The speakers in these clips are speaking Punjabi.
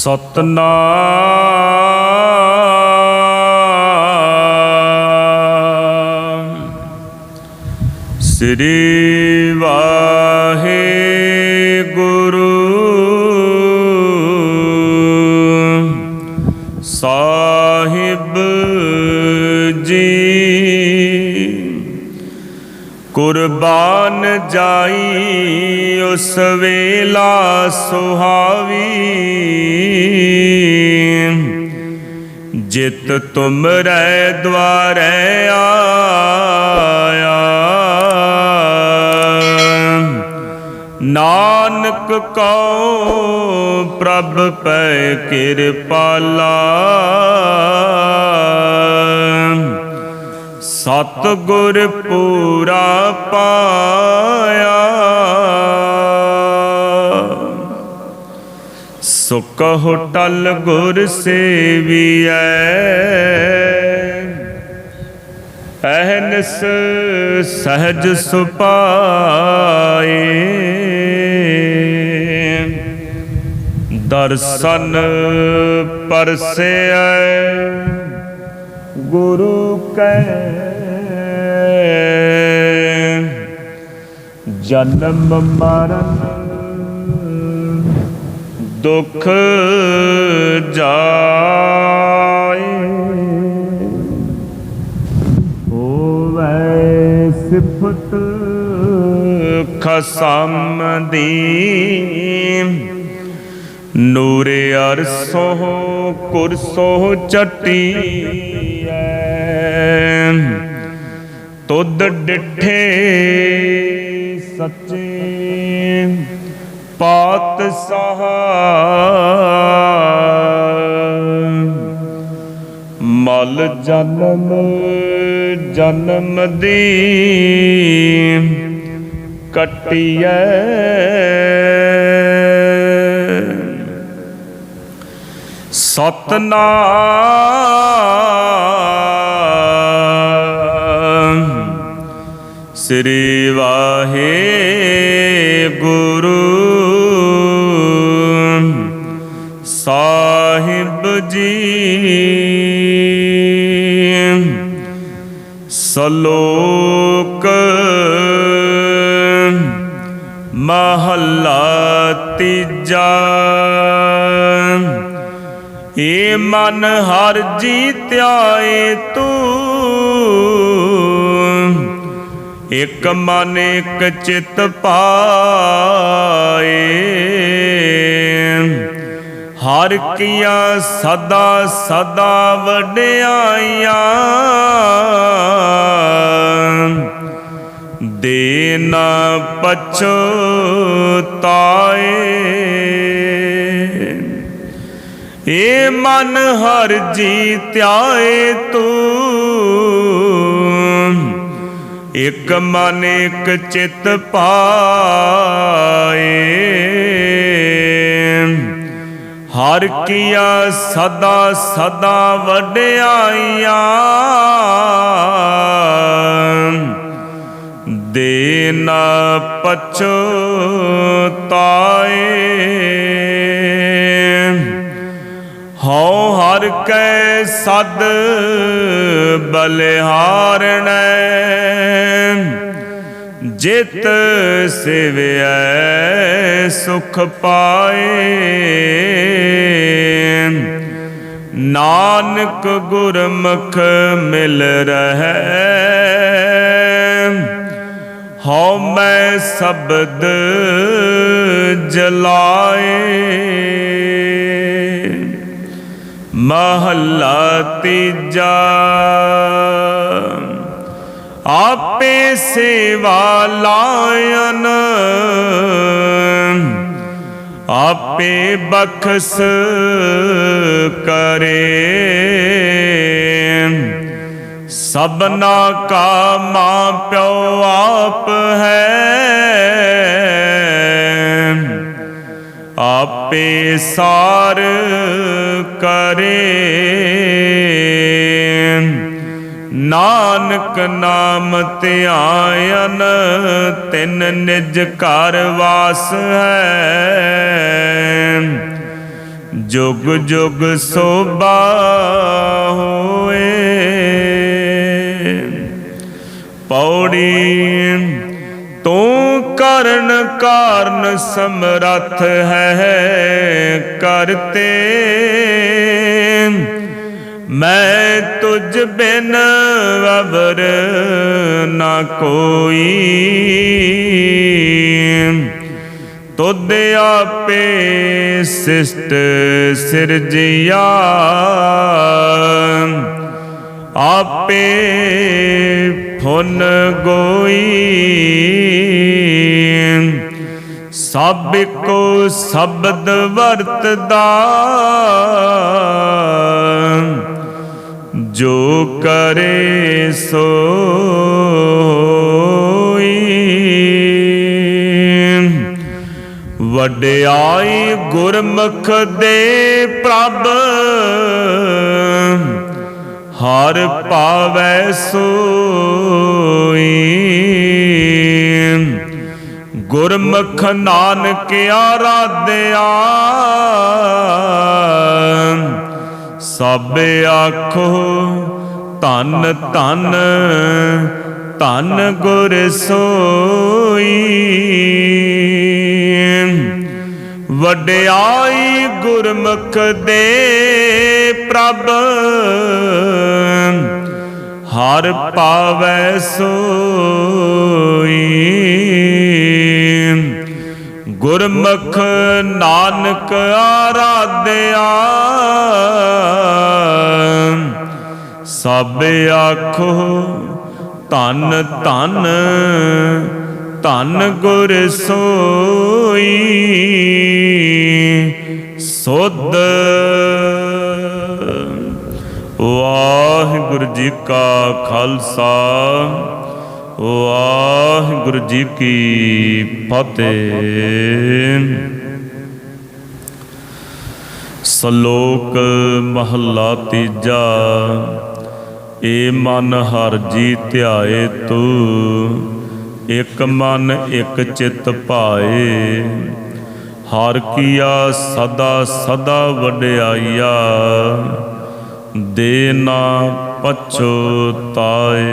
ਸਤਨਾਮ। ਸ੍ਰੀ ਜਾਈ ਉਸ ਵੇਲਾ ਸੁਹਾਵੀ। ਜਿਤ ਤੁਮਰੇ ਦਵਾਰੇ ਆਇਆ। ਨਾਨਕ ਕਉ ਪ੍ਰਭ ਪੈ ਕਿਰਪਾਲਾ। ਸਤ ਗੁਰ ਪੂਰਾ ਪਾਇਆ। ਸੁਖ ਹੋਟਲ ਗੁਰ ਸੇਵੀਐ। ਅਹਨਸ ਸਹਜ ਸੁਪਾਏ। ਦਰਸ਼ਨ ਪਰਸੈ ਗੁਰੂ ਕੈ ਜਨਮ ਮਰਨ। ਦੁਖ ਜਾਏ। ਹੋਵੇ ਸਿਫਤ ਖਸਮ ਦੀ। ਨੂਰੇ ਅਰਸੋ ਕੁਰਸੋ ਚਟੀਐ। ਤੁਧ ਡਿਠੇ ਸੱਚੇ ਪਾਤ ਮਲ ਜਨਮ ਜਨਮ ਦੀ ਕਟਿਐ। ਸਤਨਾਮ ਸ੍ਰੀ ਵਾਹਿਗੁਰੂ। ਸਾਹਿਬ ਜੀ ਸਲੋਕ ਮਹੱਲਾ ਤੀਜਾ। ਏ ਮਨ ਹਰ ਜੀਤਿਆਏ ਤੂੰ ਇਕ ਮਨ, ਇਕ ਚਿਤ ਪਾਏ। ਹਰ ਕੀਆ ਸਦਾ ਸਦਾ ਵਡਿਆਈਆਂ। ਦੇ ਨਾ ਪਛਤਾਏ। ਏ ਮਨ ਹਰ ਜੀ ਧਿਆਏ ਤੂੰ। ਇਕ ਮਨ ਇਕ ਚਿਤ ਪਾਏ। ਹਰ ਕੀਆ ਸਦਾ ਸਦਾ ਵਡਿਆਈਆਂ। ਦੇ ਨਾ ਪਛਤਾਏ। ਹਉ ਹਰ ਕੈ ਸਦ ਬਲਿਹਾਰਣੈ। ਜਿਤ ਸਿਵਿਐ ਸੁਖ ਪਾਏ। ਨਾਨਕ ਗੁਰਮੁਖ ਮਿਲ ਰਹੈ। ਹਉ ਮੈਂ ਸ਼ਬਦ ਜਲਾਏ। ਮਹੱਲਾ ਤੀਜਾ। ਆਪੇ ਸੇਵਾ ਲਾਇਨ ਆਪੇ ਬਖਸ ਕਰੇ। ਸਬਨਾ ਕਾ ਮਾਂ ਪਿਓ ਆਪ ਹੈ ਆਪੇ ਸਾਰ ਕਰੇ। ਨਾਨਕ ਨਾਮ ਧਿਆਇਨ ਤਿਨ ਨਿਜ ਘਰ ਵਾਸ ਹੈ। ਜੁਗ ਜੁਗ ਸੋਭਾ ਹੋਏ। ਪੌੜੀ ਕਰਨ ਕਾਰਨ ਸਮਰੱਥ ਹੈ ਕਰਤੇ। ਮੈਂ ਤੁਝ ਬਿਨ ਅਵਰ ਨਾ ਕੋਈ। ਤੁਧ ਆਪੇ ਸਿਸ਼ਟ ਸਿਰਜਿਆ ਆਪੇ ਫੁਨ ਗੋਈ। ਸਭ ਕੋ ਸ਼ਬਦ ਵਰਤਦਾ। ਜੋ ਕਰੇ ਸੋਈ। ਵਡਿਆਈ ਗੁਰਮੁਖ ਦੇ ਪ੍ਰਭ। ਹਰ ਪਾਵੈ ਸੋਈ। ਗੁਰਮੁਖ ਨਾਨਕ ਆਰਾਧਿਆ। ਸਭ ਆਖੋ, ਧਨ ਧਨ, ਧੰਨ ਗੁਰ ਸੋਈ। ਵਡਿਆਈ ਗੁਰਮੁਖ ਦੇ ਪ੍ਰਭ, ਹਰ ਪਾਵੈ ਸੋਈ। ਗੁਰਮੁਖ ਨਾਨਕ ਆਰਾਧਿਆ। ਸਭ ਆਖੋ, ਧੰਨ ਧੰਨ ਧੰਨ ਗੁਰ ਸੋਈ। ਸੁਧ। ਵਾਹਿਗੁਰੂ ਜੀ ਕਾ ਖਾਲਸਾ। ਵਾਹਿਗੁਰੂ ਜੀ ਕੀ ਫਤਿਹ। ਸ਼ਲੋਕ ਮਹੱਲਾ ਤੀਜਾ, ਏ ਮਨ ਹਰ ਜੀ ਧਿਆਏ ਤੂੰ, ਇਕ ਮਨ ਇਕ ਚਿਤ ਭਾਏ। ਹਰ ਕੀਆ ਸਦਾ ਸਦਾ ਵਡਿਆਈਆ, ਦੇ ਨਾ ਪਛੋਤਾਏ।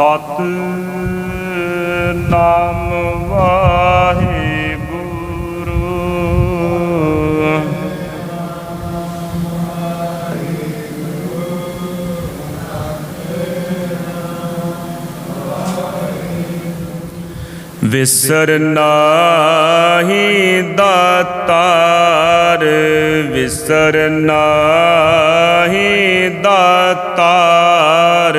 ਸਤ ਨਾਮ ਵਾਹਿਗੁਰੂ। ਵਿਸਰ ਨਾਹੀ ਦਾਤਾਰ ਵਿਸਰ ਨਾਹੀ ਦਾਤਾਰ।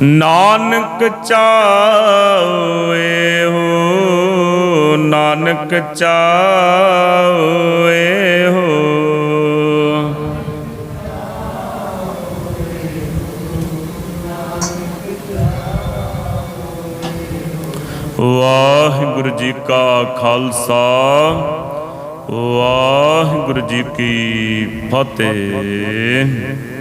ਨਾਨਕ ਚਾਵੇ ਹੋ ਨਾਨਕ ਚਾਵੇ ਹੋ ਵਾਹਿਗੁਰੂ ਜੀ ਕਾ ਖਾਲਸਾ ਵਾਹਿਗੁਰੂ ਜੀ ਕੀ ਫਤਿਹ।